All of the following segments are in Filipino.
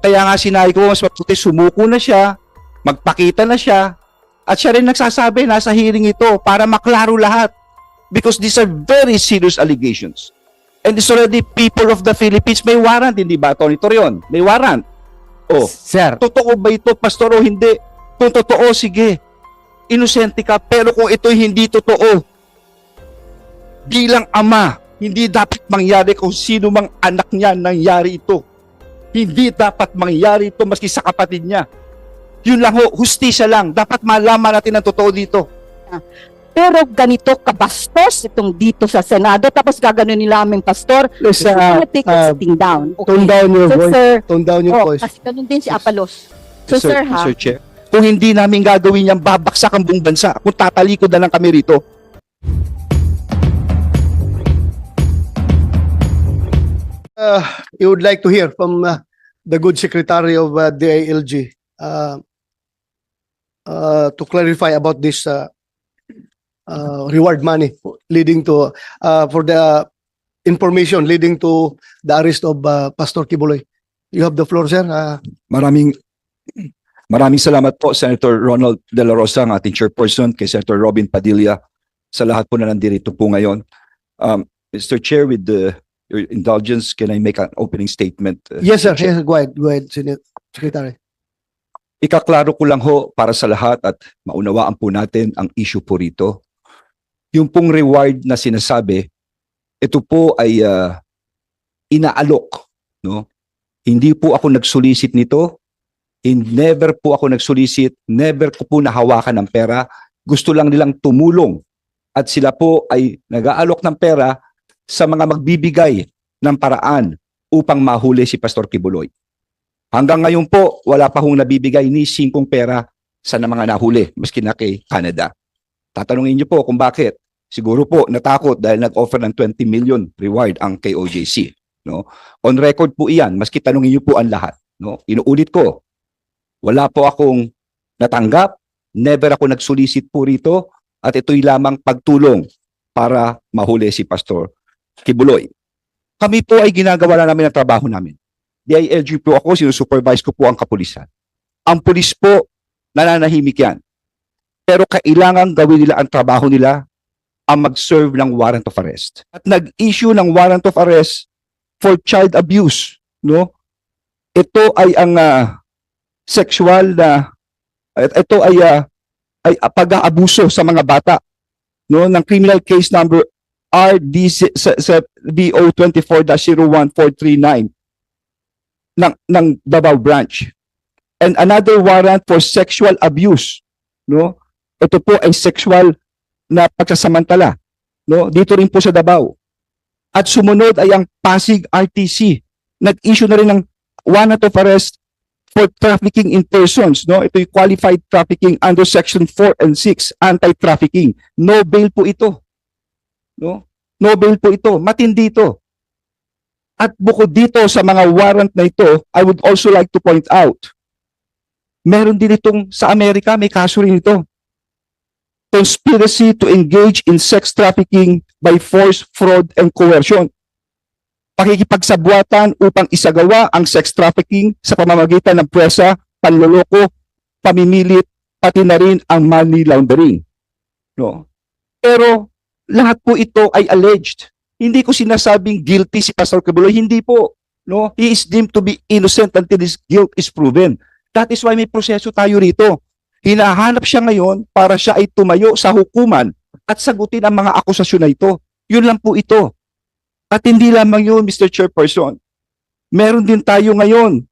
Kaya nga sinabi ko, mas mabuti sumuko na siya, magpakita na siya, at siya rin nagsasabi, nasa hearing ito, para maklaro lahat. Because these are very serious allegations. And it's already people of the Philippines, may warrant, hindi ba, Tony Torion? May warrant. Oh, Sir, totoo ba ito, pastor, o hindi? Kung totoo, sige. Inosente ka, pero kung ito'y hindi totoo, bilang ama, hindi dapat mangyari kung sino mang anak niya nangyari ito. Hindi dapat mangyari ito maski sa kapatid niya. Yun lang ho, hustisya lang. Dapat malaman natin ang totoo dito. Pero ganito kabastos itong dito sa Senado tapos gaganon nila aming pastor. So, uh, take uh, sitting down. tone down your So, voice. sir, Tone down your oh, voice. kasi ganun din si Apalos. So, sir, ha? Mr. Chair, kung hindi namin gagawin yan, babaksak ang buong bansa. Kung tatalikod na lang kami rito. Uh, you would like to hear from uh, the good secretary of uh, DILG uh, uh, to clarify about this uh, uh, reward money leading to uh, for the information leading to the arrest of uh, Pastor Kibuloy. You have the floor, sir. Uh, Maraming maraming salamat po Senator Ronald De La Rosa, ang ating chairperson, kay Senator Robin Padilla, sa lahat po na nandirito po ngayon. Um, Mr. Chair, with the, your indulgence, can I make an opening statement? uh, yes, sir. Yes, go ahead. Go ahead, Sen- Secretary. Ikaklaro ko lang ho para sa lahat at maunawaan po natin ang issue po rito. Yung pong reward na sinasabi, ito po ay ah, inaalok, no? Hindi po ako nagsolicit nito. In never po ako nagsolicit, never ko po nahawakan ng pera. Gusto lang nilang tumulong at sila po ay nag-aalok ng pera sa mga magbibigay ng paraan upang mahuli si Pastor Kibuloy. Hanggang ngayon po, wala pa hong nabibigay ni singkong pera sa na mga nahuli, maski na kay Canada. Tatanungin niyo po kung bakit. Siguro po natakot dahil nag-offer ng 20 million reward ang KOJC. No? On record po iyan, maski tanungin niyo po ang lahat. No? Inuulit ko, wala po akong natanggap, never ako nagsolicit po rito, at ito'y lamang pagtulong para mahuli si Pastor Kibuloy. Kami po ay ginagawa na namin ang trabaho namin. DILG po ako, sinusupervise ko po ang kapulisan. Ang pulis po, nananahimik yan. Pero kailangan gawin nila ang trabaho nila ang mag-serve ng warrant of arrest. At nag-issue ng warrant of arrest for child abuse, no? Ito ay ang ah, sexual na ito ay ah, ay pag-aabuso sa mga bata, no? Ng criminal case number RD BO 24-01439 ng ng Davao branch. And another warrant for sexual abuse, no? Ito po ay sexual na pagsasamantala, no? Dito rin po sa Davao. At sumunod ay ang Pasig RTC. Nag-issue na rin ng warrant of arrest for trafficking in persons, no? Ito yung qualified trafficking under section 4 and 6, anti-trafficking. No bail po ito. No? No bail po ito. Matindi ito. At bukod dito sa mga warrant na ito, I would also like to point out, meron din itong sa Amerika, may kaso rin ito. Conspiracy to engage in sex trafficking by force, fraud, and coercion. Pakikipagsabuatan upang isagawa ang sex trafficking sa pamamagitan ng presa, panloloko, pamimilit, pati na rin ang money laundering. No? Pero lahat po ito ay alleged. Hindi ko sinasabing guilty si Pastor Cabuloy, hindi po. No? He is deemed to be innocent until his guilt is proven. That is why may proseso tayo rito. Hinahanap siya ngayon para siya ay tumayo sa hukuman at sagutin ang mga akusasyon na ito. Yun lang po ito. At hindi lamang yun, Mr. Chairperson. Meron din tayo ngayon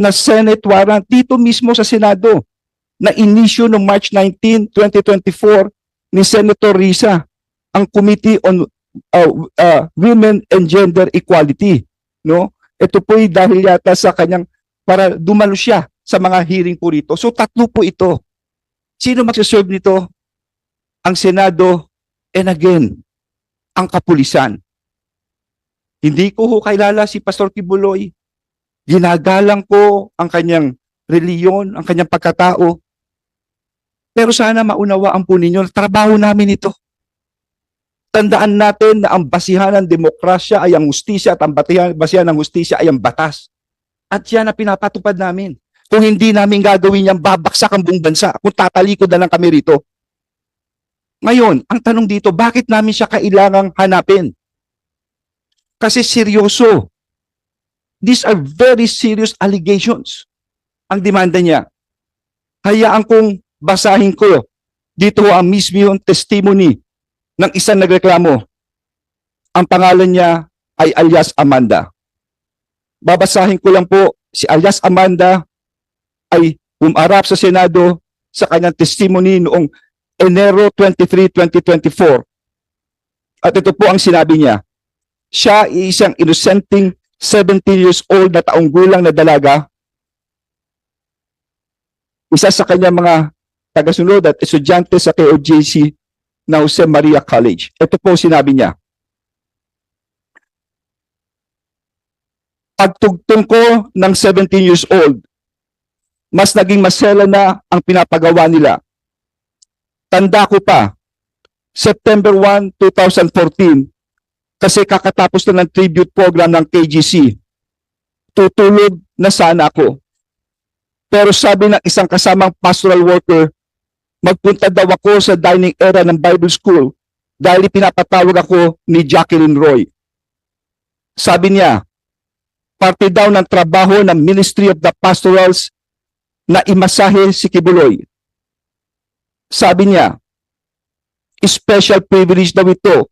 na Senate warrant dito mismo sa Senado na inisyu noong March 19, 2024 ni Senator Risa ang Committee on uh, uh, Women and Gender Equality. No? Ito po ay dahil yata sa kanyang para dumalo siya sa mga hearing po rito. So tatlo po ito. Sino magsaserve nito? Ang Senado and again, ang kapulisan. Hindi ko ho kilala si Pastor Kibuloy. Ginagalang ko ang kanyang reliyon, ang kanyang pagkatao. Pero sana maunawaan po ninyo, trabaho namin ito. Tandaan natin na ang basihan ng demokrasya ay ang hustisya at ang batihan- basihan ng hustisya ay ang batas. At yan ang pinapatupad namin. Kung hindi namin gagawin yan, babaksak ang buong bansa. Kung tatalikod na lang kami rito. Ngayon, ang tanong dito, bakit namin siya kailangang hanapin? Kasi seryoso. These are very serious allegations. Ang demanda niya. Hayaan kong basahin ko. Dito ang mismo testimony ng isang nagreklamo. Ang pangalan niya ay alias Amanda. Babasahin ko lang po, si alias Amanda ay umarap sa Senado sa kanyang testimony noong Enero 23, 2024. At ito po ang sinabi niya. Siya ay isang innocenting 17 years old na taong gulang na dalaga. Isa sa kanyang mga tagasunod at estudyante sa KOJC na Jose Maria College. Ito po sinabi niya. Pagtugtong ko ng 17 years old, mas naging masela na ang pinapagawa nila. Tanda ko pa, September 1, 2014, kasi kakatapos na ng tribute program ng KGC. Tutulog na sana ako. Pero sabi ng isang kasamang pastoral worker, magpunta daw ako sa dining area ng Bible School dahil pinapatawag ako ni Jacqueline Roy. Sabi niya, parte daw ng trabaho ng Ministry of the Pastorals na imasahe si Kibuloy. Sabi niya, special privilege daw ito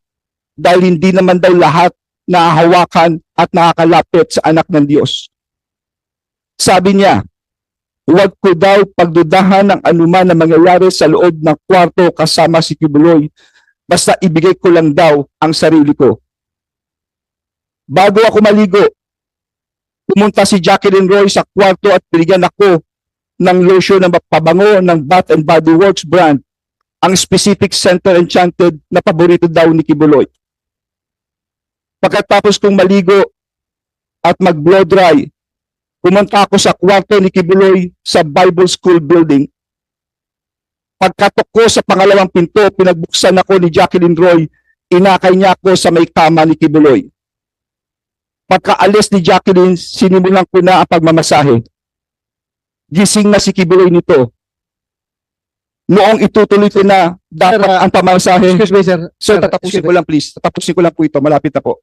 dahil hindi naman daw lahat nahahawakan at nakakalapit sa anak ng Diyos. Sabi niya, huwag ko daw pagdudahan ng anuman na mangyayari sa loob ng kwarto kasama si Kibuloy basta ibigay ko lang daw ang sarili ko. Bago ako maligo, pumunta si Jacqueline Roy sa kwarto at binigyan ako ng lotion na pabango ng Bath and Body Works brand, ang specific Center Enchanted na paborito daw ni Kibuloy. Pagkatapos kong maligo at mag-blow dry, pumunta ako sa kwarto ni Kibuloy sa Bible School building. Pagkatok ko sa pangalawang pinto, pinagbuksan ako ni Jacqueline Roy, inakay niya ako sa may kama ni Kibuloy. Pagkaalis ni Jacqueline, sinimulan ko na ang pagmamasahe. Gising na si Kibuloy nito. Noong itutuloy ko na dapat Sir, uh, ang pamasahe. Excuse me, sir. Sir, Sir, tatapusin ko lang please. Tatapusin ko lang po ito. Malapit na po.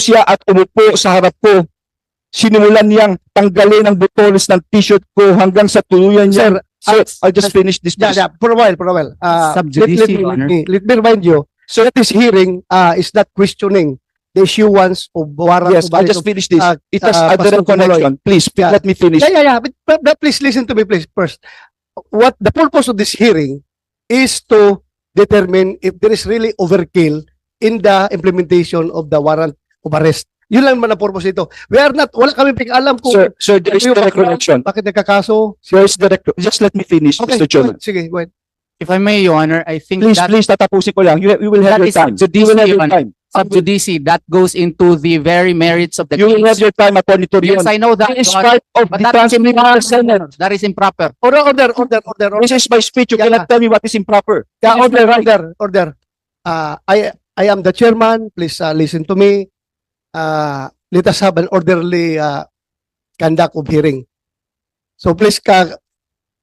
Siya at umupo sa harap ko. Sinimulan niyang tanggalin ang butones ng t-shirt ko hanggang sa tuluyan niya. Sir, Sir, I'll just finish this. Yeah, yeah, for a while, for a while. Uh, let, let, me, let, me, let me remind you, so that this hearing uh, is not questioning the issuance of warrant Yes, I'll just finish this. uh, It has uh, a direct Pastor Kumuloy. connection. Please, Yeah. let me finish. Yeah, yeah, yeah. But, but, but please listen to me, please, first. What the purpose of this hearing is to determine if there is really overkill in the implementation of the warrant of arrest. Yun lang naman ang purpose ito. We are not, wala kami alam kung Sir, sir, there is direct connection. bakit nagkakaso. There is direct, just let me finish, Okay, Mr. Chairman. sige, go ahead. If I may, Your Honor, I think Please, that please, tatapusin ko lang. You, you will have That your time. judice, You will have Your time. sub judice, that goes into the very merits of the You will have case. your time, Attorney Torion. Yes, I know that, It is part of but the transcript. Senate. That is improper. Order, order, order, order, order. This is my speech. You Yeah. cannot tell me what is improper. Yeah, order, order, order. Uh, I, I am the chairman. Please uh, listen to me. Uh, let us have an orderly uh, conduct of hearing. So please, ka,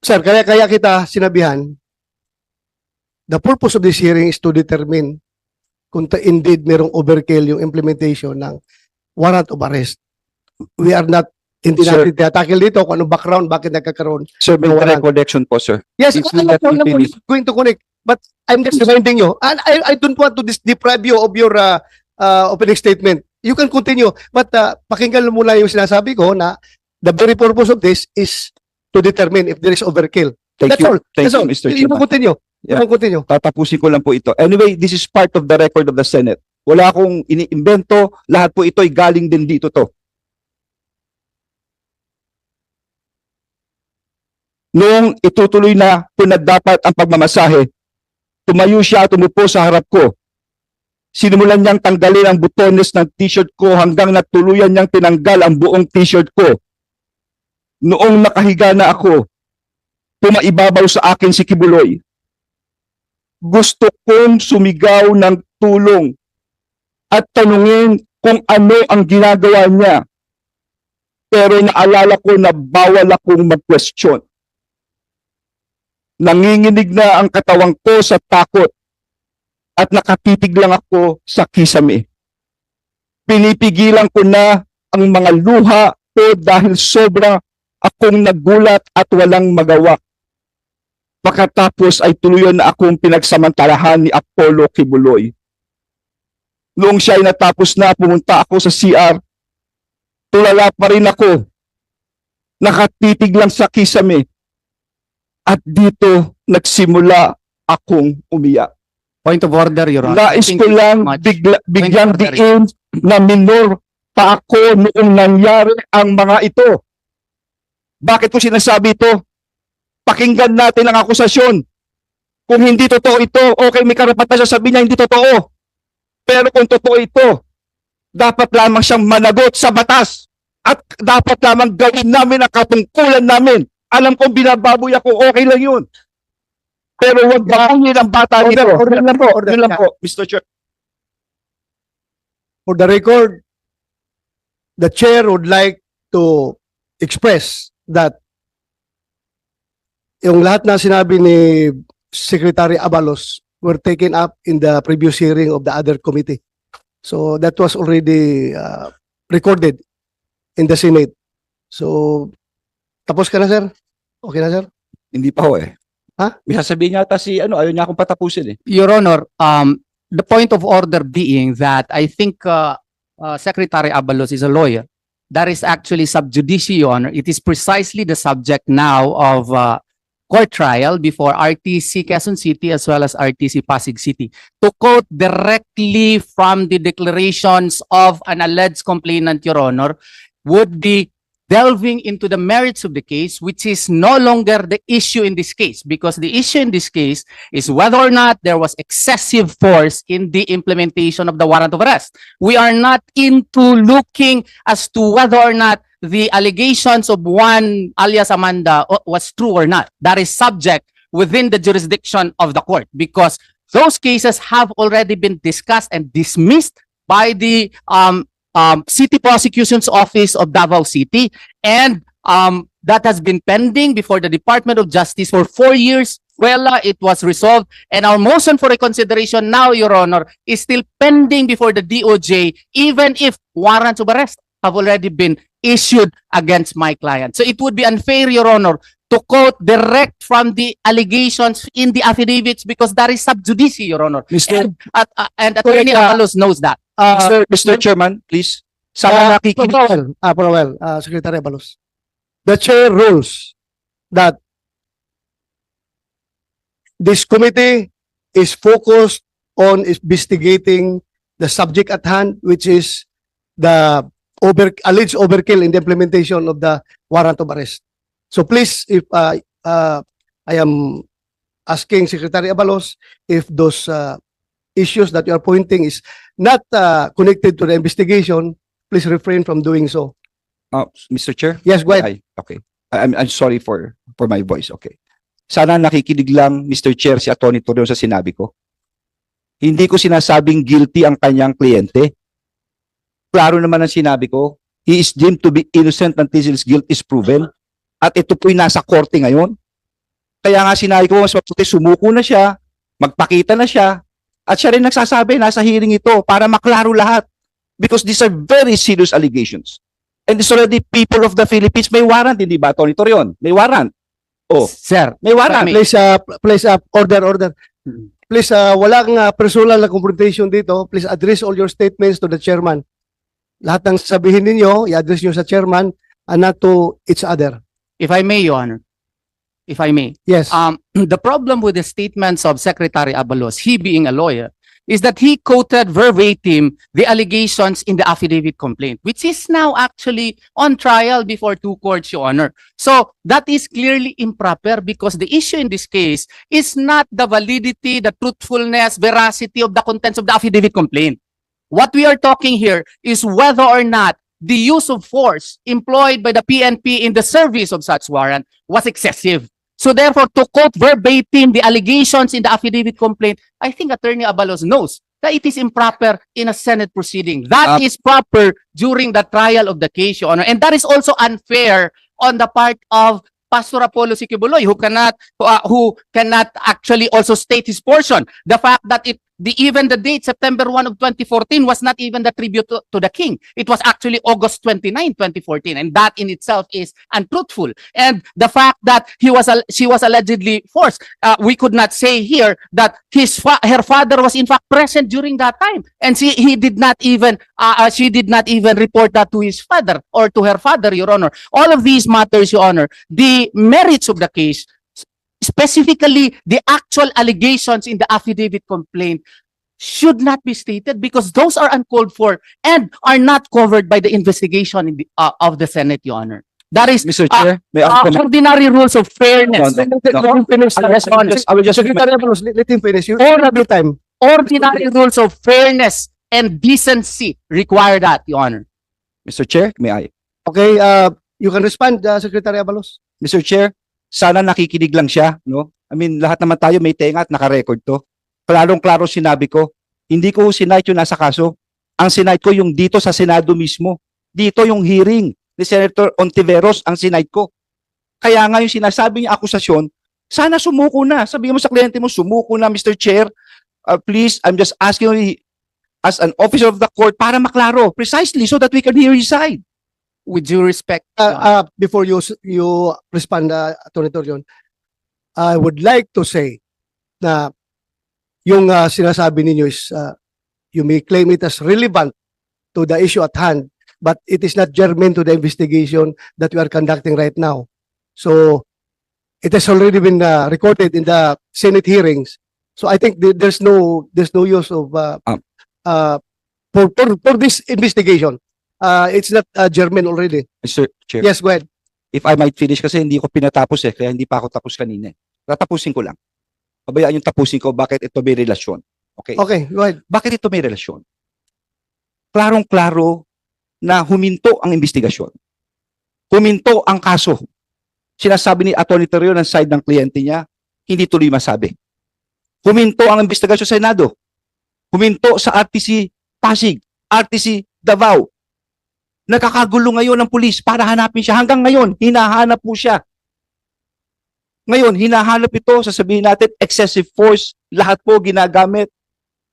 sir, kaya kaya kita sinabihan, the purpose of this hearing is to determine kung ta- indeed merong overkill yung implementation ng warrant of arrest. We are not, hindi Sir. natin tinatakil dito kung anong background, bakit nagkakaroon Sir, may wala. connection po, sir. Yes, If alam ko, ko, going to connect. But I'm just reminding you, and I, I don't want to dis- deprive you of your uh, uh, opening statement. You can continue. But uh, pakinggan mo muna yung sinasabi ko na the very purpose of this is to determine if there is overkill. Thank That's you. all. Thank That's you, all. Mr. You, you can continue. You Yeah. can continue. Tatapusin ko lang po ito. Anyway, this is part of the record of the Senate. Wala akong iniimbento. Lahat po ito ay galing din dito to. Noong itutuloy na kung na dapat ang pagmamasahe, tumayo siya at umupo sa harap ko. Sinimulan niyang tanggalin ang butones ng t-shirt ko hanggang natuluyan niyang tinanggal ang buong t-shirt ko. Noong nakahiga na ako, pumaibabaw sa akin si Kibuloy gusto kong sumigaw ng tulong at tanungin kung ano ang ginagawa niya. Pero naalala ko na bawal akong mag-question. Nanginginig na ang katawang ko sa takot at nakatitig lang ako sa kisame. Pinipigilan ko na ang mga luha ko dahil sobra akong nagulat at walang magawa. Pagkatapos ay tuluyan na akong pinagsamantalahan ni Apollo Kibuloy. Noong siya ay natapos na, pumunta ako sa CR. Tulala pa rin ako. Nakatitig lang sa kisame. At dito nagsimula akong umiyak. Point of order, Your Honor. Nais ko lang bigla, biglang diin na minor pa ako noong nangyari ang mga ito. Bakit ko sinasabi ito? Pakinggan natin ang akusasyon. Kung hindi totoo ito, okay, may karapatan siya sabihin niya hindi totoo. Pero kung totoo ito, dapat lamang siyang managot sa batas. At dapat lamang gawin namin ang katungkulan namin. Alam kong binababoy ako, okay lang yun. Pero huwag gawin ang bata Order, nito. order lang po, order. lang po, Mr. Chair. For the record, the chair would like to express that yung lahat na sinabi ni Secretary Abalos were taken up in the previous hearing of the other committee. So that was already uh, recorded in the Senate. So, tapos ka na, sir? Okay na, sir? Hindi pa ho eh. Ha? May sasabihin yata si ano, ayaw niya akong patapusin eh. Your Honor, um, the point of order being that I think uh, uh, Secretary Abalos is a lawyer. That is actually sub judice, Your Honor. It is precisely the subject now of uh, court trial before RTC Quezon City as well as RTC Pasig City. To quote directly from the declarations of an alleged complainant, Your Honor, would be delving into the merits of the case, which is no longer the issue in this case, because the issue in this case is whether or not there was excessive force in the implementation of the warrant of arrest. We are not into looking as to whether or not the allegations of one alias Amanda was true or not. That is subject within the jurisdiction of the court because those cases have already been discussed and dismissed by the um, um, City Prosecution's Office of Davao City and um, that has been pending before the Department of Justice for four years. Well, uh, it was resolved and our motion for reconsideration now, Your Honor, is still pending before the DOJ, even if warrants of arrest have already been issued against my client. So it would be unfair, Your Honor, to quote direct from the allegations in the affidavits because that is sub judice, Your Honor. Mr. And, at, uh, and Attorney uh, Avalos knows that. Uh, Mr. Mr. Chairman, please. Sana Uh, nakikinig. Powell, ah, Powell, uh, Secretary Abalos. The chair rules that this committee is focused on investigating the subject at hand, which is the over, alleged overkill in the implementation of the warrant of arrest. So please, if, uh, uh, I am asking Secretary Abalos if those, uh, issues that you are pointing is not, uh, connected to the investigation, please refrain from doing so. Uh, Mr. Chair? Yes, go ahead. Ay, okay. I- I'm, I'm sorry for, for my voice. Okay. Sana nakikinig lang, Mr. Chair, si Atty. Torreon sa sinabi ko. Hindi ko sinasabing guilty ang kanyang kliyente. Klaro naman ang sinabi ko. He is deemed to be innocent until his guilt is proven. At ito po'y nasa korte ngayon. Kaya nga sinabi ko, mas mabuti sumuko na siya, magpakita na siya, at siya rin nagsasabi, nasa hearing ito, para maklaro lahat. Because these are very serious allegations. And it's already people of the Philippines may warrant, hindi ba, Tony Torion? May warrant. Oh, Sir, may warrant. Please, uh, please, uh, order, order. Please, uh, walang uh, personal na confrontation dito. Please address all your statements to the chairman. Lahat ng sabihin ninyo, i-address nyo sa chairman and not to each other. if I may, Your Honor, if I may, Yes. um, the problem with the statements of Secretary Abalos, he being a lawyer, is that he quoted verbatim the allegations in the affidavit complaint, which is now actually on trial before two courts, Your Honor. So that is clearly improper because the issue in this case is not the validity, the truthfulness, veracity of the contents of the affidavit complaint. What we are talking here is whether or not the use of force employed by the PNP in the service of such warrant was excessive. So therefore, to quote verbatim the allegations in the affidavit complaint, I think Attorney Abalos knows that it is improper in a Senate proceeding. That Uh, is proper during the trial of the case, Your Honor. And that is also unfair on the part of Pastor Apollo Sikibuloy, who cannot, uh, who cannot actually also state his portion. The fact that it, the, even the date, September 1 of 2014, was not even the tribute to, to the king. It was actually August 29, 2014. And that in itself is untruthful. And the fact that he was, she was allegedly forced, uh, we could not say here that his fa- her father was in fact present during that time and she he did not even uh, uh, she did not even report that to his father or to her father your honor all of these matters your honor the merits of the case specifically the actual allegations in the affidavit complaint should not be stated because those are uncalled for and are not covered by the investigation in the, uh, of the Senate, Your Honor. That is Mr. Ah, Chair, may I uh, comment? ordinary rules of fairness. No, no, Let no. him finish I will just- I will just- I will just- Secretary Abalos, let let him finish. You All have time. ordinary rules of fairness and decency require that, Your Honor. Mr. Chair, may I? Okay, uh, you can respond, uh, Secretary Abalos. Mr. Chair, sana nakikinig lang siya, no? I mean, lahat naman tayo may tenga at naka-record to. Klarong-klaro sinabi ko, hindi ko sinight yung nasa kaso. Ang sinight ko yung dito sa Senado mismo. Dito yung hearing ni Senator Ontiveros ang sinight ko. Kaya nga yung sinasabi niya akusasyon, sana sumuko na. Sabihin mo sa kliyente mo, sumuko na, Mr. Chair. Uh, please, I'm just asking as an officer of the court para maklaro precisely so that we can hear his side. With due respect. Uh, uh, before you you respond, uh, Attorney Torion, I would like to say na yung uh, sinasabi ninyo is uh, you may claim it as relevant to the issue at hand, but it is not germane to the investigation that we are conducting right now. So it has already been uh, recorded in the Senate hearings. So I think th- there's no there's no use of uh, Um. uh, for, for for this investigation. Uh, it's not uh, germane already. Mr. Chair. Yes, go ahead. if I might finish kasi hindi ko pinatapos eh, kaya hindi pa ako tapos kanina. eh. Tatapusin ko lang. Pabayaan yung tapusin ko, bakit ito may relasyon. Okay? Okay, go ahead. Bakit ito may relasyon? Klarong-klaro na huminto ang investigasyon. Huminto ang kaso. Sinasabi ni Atty. Terrio ng side ng kliyente niya, hindi tuloy masabi. Huminto ang investigasyon sa Senado. Huminto sa RTC Pasig, RTC Davao, Nakakagulo ngayon ng pulis para hanapin siya. Hanggang ngayon, hinahanap po siya. Ngayon, hinahanap ito, sasabihin natin, excessive force, lahat po ginagamit.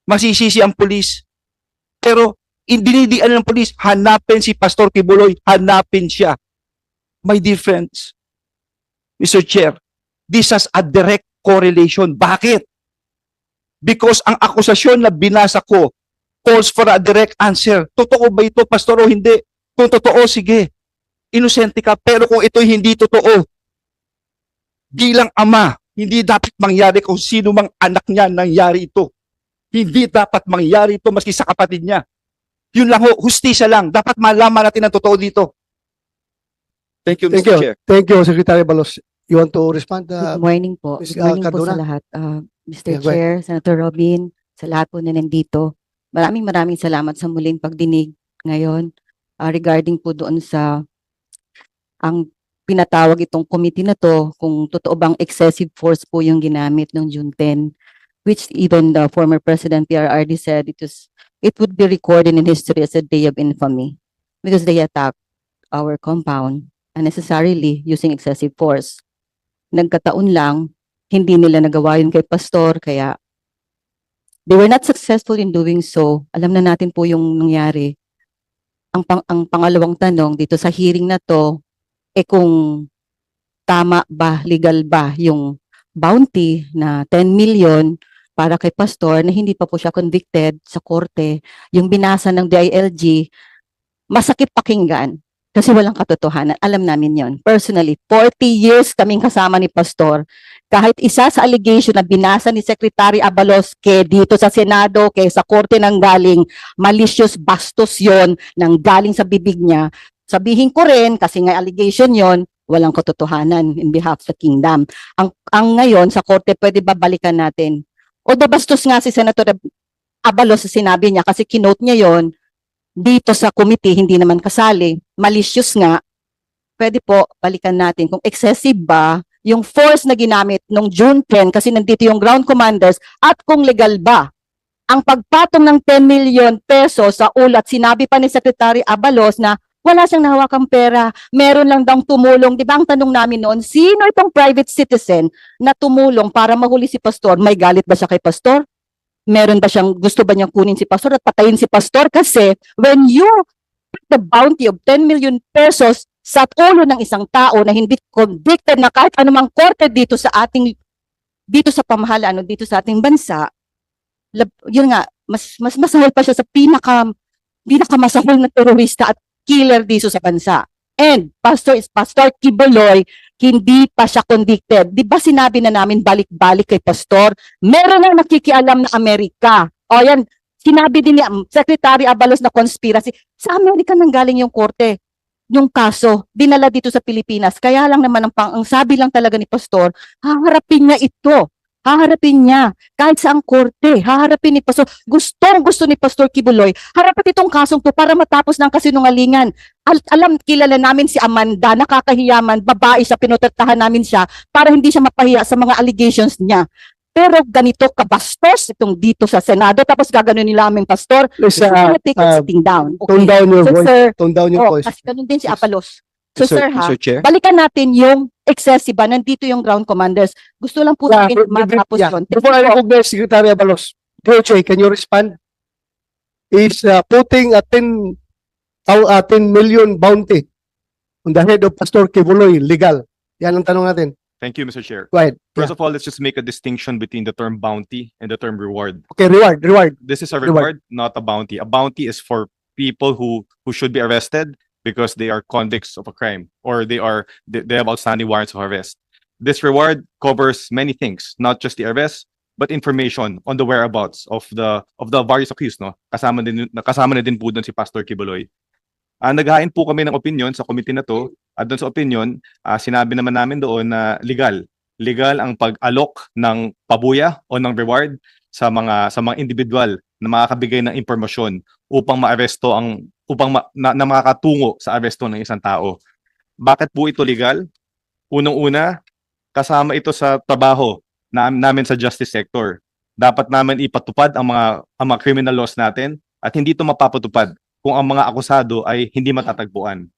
Masisisi ang pulis. Pero, dinidian ng pulis, hanapin si Pastor Kibuloy, hanapin siya. Dear friends, Mr. Chair, this has a direct correlation. Bakit? Because ang akusasyon na binasa ko calls for a direct answer. Totoo ba ito, Pastor, o hindi? Kung totoo, sige. Inosente ka. Pero kung ito'y hindi totoo, bilang ama, hindi dapat mangyari kung sino mang anak niya nangyari ito. Hindi dapat mangyari ito maski sa kapatid niya. Yun lang ho, hustisya lang. Dapat malaman natin ang totoo dito. Thank you, Thank Mr. you. Chair. Thank you, Secretary Balos. You want to respond? Uh, Good morning po. Ms. Good morning po Cardona? sa lahat. Ah, Mr. Yeah. Chair, Senator Robin, sa lahat po na nandito. Maraming maraming salamat sa muling pagdinig ngayon ah, regarding po doon sa ang pinatawag itong committee na to kung totoo bang excessive force po yung ginamit ng June 10 which even the former President PRRD said it was it would be recorded in history as a day of infamy because they attacked our compound unnecessarily using excessive force. Nagkataon lang, hindi nila nagawa yun kay pastor, kaya they were not successful in doing so. Alam na natin po yung nangyari. Ang, pang, ang pangalawang tanong dito sa hearing na to, eh kung tama ba, legal ba yung bounty na 10 million para kay pastor na hindi pa po siya convicted sa korte, yung binasa ng DILG, masakit pakinggan kasi walang katotohanan. Alam namin yon. Personally, 40 years kaming kasama ni Pastor. Kahit isa sa allegation na binasa ni Secretary Abalos ke dito sa Senado, ke sa korte ng galing, malicious bastos yon nang galing sa bibig niya. Sabihin ko rin, kasi nga allegation yon walang katotohanan in behalf of the kingdom. Ang, ang ngayon sa korte, pwede ba balikan natin? O bastos nga si Senator Abalos sa sinabi niya kasi kinote niya yon dito sa committee hindi naman kasali, malicious nga, pwede po balikan natin kung excessive ba yung force na ginamit nung June 10 kasi nandito yung ground commanders at kung legal ba ang pagpatong ng 10 million pesos sa ulat, sinabi pa ni Secretary Abalos na wala siyang nahawakang pera, meron lang daw tumulong. Di ba ang tanong namin noon, sino itong private citizen na tumulong para mahuli si Pastor? May galit ba siya kay Pastor? Meron ba siyang, gusto ba niyang kunin si Pastor at patayin si Pastor? Kasi when you put the bounty of 10 million pesos sa ulo ng isang tao na hindi convicted na kahit anumang korte dito sa ating dito sa pamahalaan o dito sa ating bansa, lab- yun nga, mas mas masahol pa siya sa pinaka pinakamasahol na terorista at killer dito sa bansa. And Pastor is Pastor Kiboloy, hindi pa siya convicted. Di ba sinabi na namin balik-balik kay Pastor? Meron nang nakikialam na Amerika. O yan, sinabi din ni um, Secretary Abalos na conspiracy. Sa Amerika nang galing yung korte yung kaso, dinala dito sa Pilipinas. Kaya lang naman ang, pang, ang sabi lang talaga ni Pastor, haharapin niya ito. Haharapin niya. Kahit sa ang korte, haharapin ni Pastor. Gustong gusto ni Pastor Kibuloy, harapin itong kasong to para matapos ng kasinungalingan. Al- alam, kilala namin si Amanda, nakakahiyaman, babae siya, pinutratahan namin siya para hindi siya mapahiya sa mga allegations niya. Pero ganito kabastos itong dito sa Senado, tapos gaganon nila aming pastor. We're uh, take uh, sitting down. tone Okay. down your So, voice. sir, Tone down your oh, voice. kasi ganun din si Apalos. So, Mr. sir, ha, Mr. Chair? balikan natin yung excessive, ah, nandito yung ground commanders. Gusto lang po Yeah, natin be- be- matapos yeah. yun. Before I recognize Secretary Abalos, DOJ, can you respond? Is uh, putting a 10, thou- uh, 10 million bounty on the head of Pastor Kibuloy legal? Yan ang tanong natin. Thank you, Mr. Chair. Go ahead. First of all, let's just make a distinction between the term bounty and the term reward. Okay, reward, reward. This is a Reward. reward, not a bounty. A bounty is for people who who should be arrested because they are convicts of a crime or they are they, have outstanding warrants of arrest. This reward covers many things, not just the arrest, but information on the whereabouts of the of the various accused, no? Kasama din kasama na din po doon si Pastor Kibuloy. Ah, naghain po kami ng opinion sa committee na to at doon sa opinion, ah, sinabi naman namin doon na legal. Legal ang pag-alok ng pabuya o ng reward sa mga sa mga individual na makakabigay ng impormasyon upang maaresto ang upang ma, na, na makakatungo sa aresto ng isang tao. Bakit po ito legal? Unang-una, kasama ito sa trabaho na, namin sa justice sector. Dapat namin ipatupad ang mga ang mga criminal laws natin at hindi ito mapapatupad kung ang mga akusado ay hindi matatagpuan.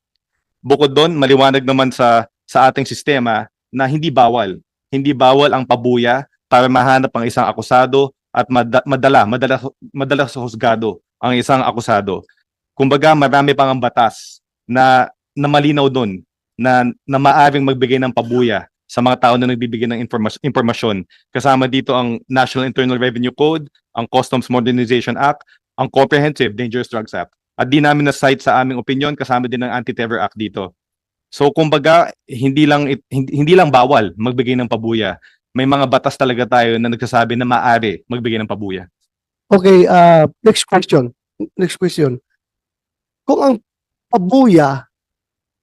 Bukod doon, maliwanag naman sa sa ating sistema na hindi bawal. Hindi bawal ang pabuya para mahanap ang isang akusado at mada- madala, madala, madala sa husgado ang isang akusado. Kumbaga, marami pang ang batas na, na malinaw doon na, na maaring magbigay ng pabuya sa mga tao na nagbibigay ng informas- impormasyon. Kasama dito ang National Internal Revenue Code, ang Customs Modernization Act, ang Comprehensive Dangerous Drugs Act. At di namin na-cite sa aming opinion, kasama din ang Anti-Terror Act dito. So kumbaga, hindi lang hindi lang bawal magbigay ng pabuya. May mga batas talaga tayo na nagsasabi na maaari magbigay ng pabuya. Okay, uh, next question. Next question. Kung ang pabuya,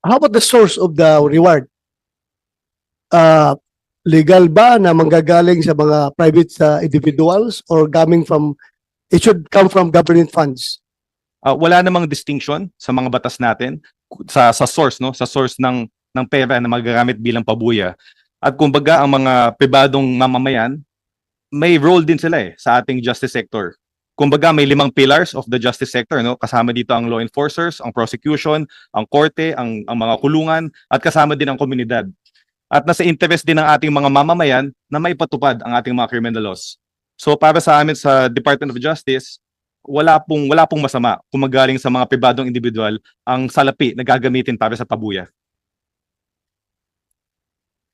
how about the source of the reward? Uh, legal ba na manggagaling sa mga private uh, individuals or coming from, it should come from government funds? Ah, wala namang distinction sa mga batas natin sa sa source no, sa source ng ng pera na magagamit bilang pabuya. At kumbaga ang mga pribadong mamamayan may role din sila eh sa ating justice sector. Kumbaga may limang pillars of the justice sector no, kasama dito ang law enforcers, ang prosecution, ang korte, ang ang mga kulungan at kasama din ang komunidad. At nasa interest din ng ating mga mamamayan na maipatupad ang ating mga criminal laws. So para sa amin sa Department of Justice, wala pong wala pong masama kung magaling sa mga pribadong individual ang salapi na gagamitin para sa pabuya.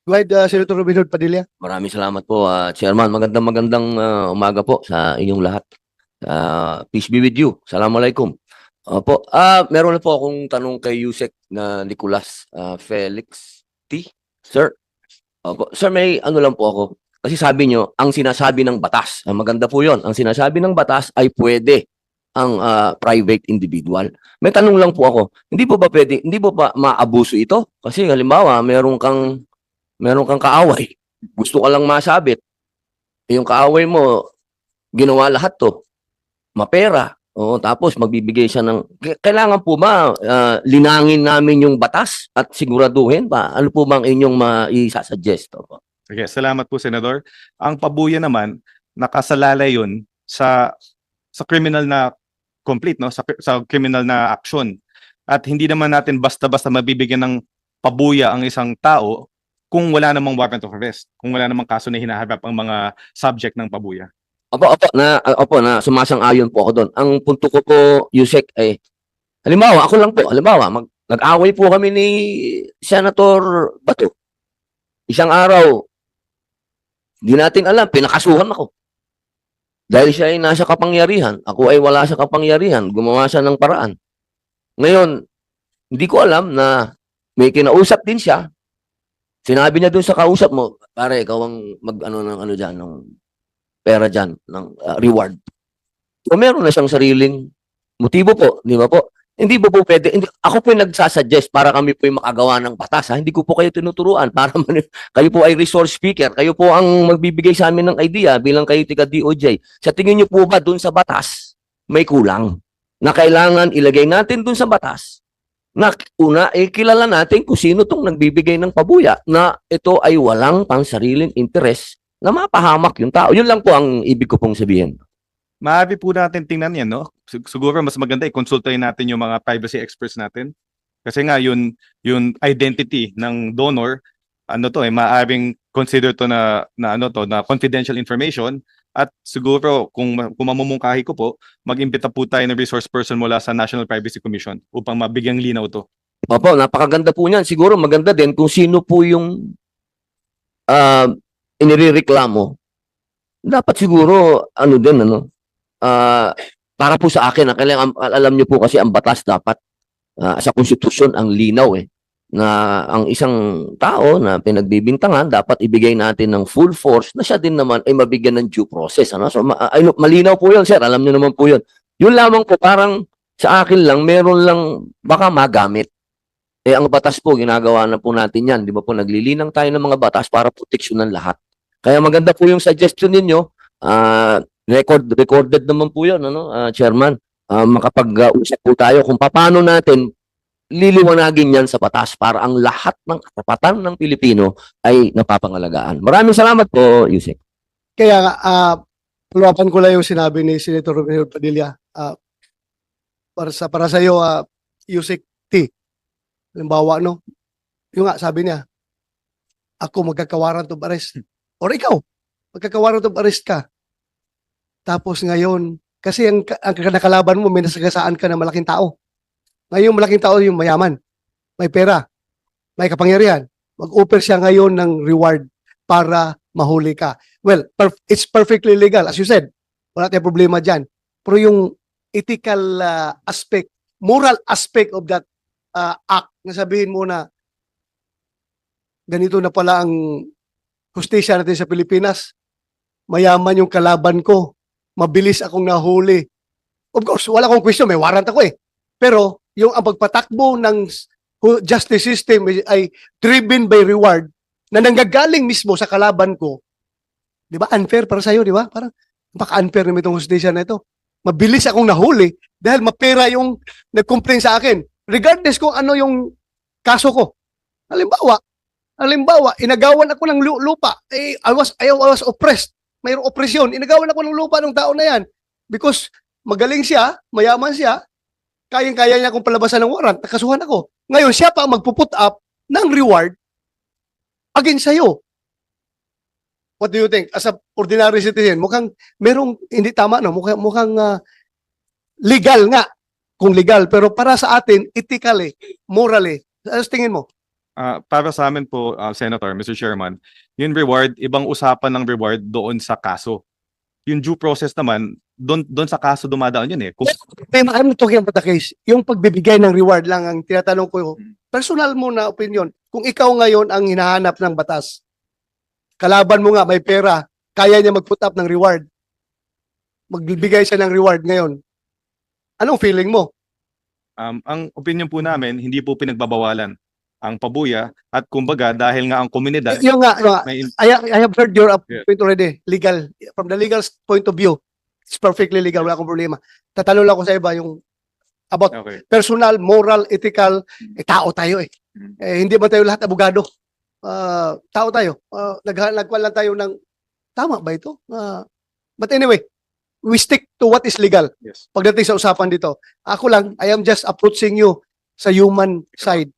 Go ahead, uh, Senator Robin Hood Padilla. Maraming salamat po, ah, Chairman. Magandang magandang ah, umaga po sa inyong lahat. Ah, peace be with you. Assalamualaikum. Opo, ah meron na po akong tanong kay Yusek na Nicolas ah, Felix T. Sir. Opo, sir may ano lang po ako. Kasi sabi nyo, ang sinasabi ng batas, ah, maganda po 'yon. Ang sinasabi ng batas ay pwede ang ah, private individual. May tanong lang po ako. Hindi po ba pwede, hindi po ba maabuso ito? Kasi halimbawa, meron kang meron kang kaaway gusto ka lang masabit, eh, yung kaaway mo, ginawa lahat to, mapera, o tapos magbibigay siya ng, kailangan po ba ah, linangin namin yung batas at siguraduhin pa? Ano po bang inyong maisasuggest? Opo. Okay, salamat po Senador. Ang pabuya naman nakasalalay 'yon sa sa criminal na complete no sa sa criminal na action. At hindi naman natin basta-basta mabibigyan ng pabuya ang isang tao kung wala namang warrant of arrest, kung wala namang kaso na hinaharap ang mga subject ng pabuya. Opo, opo, na, uh, opo, na sumasang-ayon po ako doon. Ang punto ko po, Yusek, ay, halimbawa, ako lang po, halimbawa, mag, nag-away po kami ni Senator Bato. Isang araw, di natin alam, pinakasuhan ako. Dahil siya ay nasa kapangyarihan, ako ay wala sa kapangyarihan, gumawa siya ng paraan. Ngayon, hindi ko alam na may kinausap din siya. Sinabi niya doon sa kausap mo, pare, ikaw ang mag-ano ng ano dyan, ng pera dyan, ng uh, reward. So, meron na siyang sariling motibo po, di ba po? Hindi po po pwede, hindi, ako po yung nagsasuggest para kami po yung makagawa ng batas. Ha? Hindi ko po kayo tinuturuan para man, kayo po ay resource speaker. Kayo po ang magbibigay sa amin ng idea bilang kayo tiga DOJ. Sa tingin niyo po ba dun sa batas, may kulang? Na kailangan ilagay natin dun sa batas na una, eh, kilala natin kung sino tong nagbibigay ng pabuya na ito ay walang pansariling interes na mapahamak yung tao. Yun lang po ang ibig ko pong sabihin. Maaari po natin tingnan yan, no? Sig- Siguro mas maganda i-consultahin natin yung mga privacy experts natin. Kasi nga yun yung identity ng donor, ano to eh, maaaring consider to na na ano to, na confidential information at siguro kung kung mamumungkahi ko po, mag-imbita po tayo ng resource person mula sa National Privacy Commission upang mabigyang linaw to. Opo, napakaganda po niyan. Siguro maganda din kung sino po yung uh, inireklamo. Dapat siguro, ano din, ano, ah, para po sa akin, ah, kailangan, alam niyo po kasi ang batas dapat ah, sa konstitusyon ang linaw eh na ang isang tao na pinagbibintangan dapat ibigay natin ng full force na siya din naman ay mabigyan ng due process ano so ma- ay, malinaw po 'yun sir alam niyo naman po 'yun yun lamang po parang sa akin lang meron lang baka magamit eh, ang batas po, ginagawa na po natin yan. Di ba po, naglilinang tayo ng mga batas para proteksyonan lahat. Kaya maganda po yung suggestion ninyo. Ah, record, recorded naman po yun, ano, ah, Chairman. Ah, makapag-usap po tayo kung paano natin liliwanagin yan sa batas para ang lahat ng katapatan ng Pilipino ay napapangalagaan. Maraming salamat po, Yusek. Kaya uh, ko lang yung sinabi ni Senator Romeo Padilla. Ah, para sa para sa iyo, uh, Yusik T. Halimbawa, no? Yung nga, sabi niya, ako magkakawaran of arrest. Or ikaw, magkakawaran of arrest ka. Tapos ngayon, kasi ang, ang nakalaban mo, may nasagasaan ka ng malaking tao. Ngayon, malaking tao yung mayaman. May pera. May kapangyarihan. Mag-offer siya ngayon ng reward para mahuli ka. Well, perf- it's perfectly legal. As you said, wala tayong problema dyan. Pero yung ethical uh, aspect, moral aspect of that uh, act, na sabihin mo na ganito na pala ang hustisya natin sa Pilipinas. Mayaman yung kalaban ko. Mabilis akong nahuli. Of course, wala akong question. May warrant ako eh. Pero yung ang pagpatakbo ng justice system ay driven by reward na nanggagaling mismo sa kalaban ko, di ba? Unfair para sa'yo, di ba? Parang baka-unfair naman itong hustisya na ito. Mabilis akong nahuli dahil mapera yung nag-complain sa akin. Regardless kung ano yung kaso ko. Halimbawa, halimbawa, inagawan ako ng lu- lupa. Eh, I was, I was oppressed. Mayroong opresyon. Inagawan ako ng lupa ng tao na yan. Because magaling siya, mayaman siya, kayang-kaya niya akong palabasan ng warrant, nakasuhan ako. Ngayon, siya pa ang magpuput up ng reward against sa'yo. What do you think? As a ordinary citizen, mukhang merong hindi tama, no? Mukhang, mukhang ah, legal nga, kung legal. Pero para sa atin, ethically, morally, ano tingin mo? Ah, para sa amin po, ah, Senator, Mr. Chairman, yung reward, ibang usapan ng reward doon sa kaso. Yung due process naman, doon doon sa kaso dumadaan yun eh. Kung, May I'm talking about the case. Yung pagbibigay ng reward lang ang tinatanong ko. Personal mo na opinion. Kung ikaw ngayon ang hinahanap ng batas, kalaban mo nga may pera, kaya niya mag-put up ng reward. Magbibigay siya ng reward ngayon. Anong feeling mo? um, ang opinion po namin, hindi po pinagbabawalan ang pabuya at kumbaga dahil nga ang komunidad Y- yung nga, yung nga, may I, I have heard your up- Yeah. point already. Legal. From the legal point of view, it's perfectly legal. Wala akong problema. Tatanong lang ko sa iba yung about okay. personal, moral, ethical, eh, tao tayo eh. Mm. eh hindi ba tayo lahat abogado? Ah, tao tayo. Uh, nag nagkuha lang tayo ng tama ba ito? Ah, but anyway, we stick to what is legal Yes. pagdating sa usapan dito. Ako lang, I am just approaching you sa human side.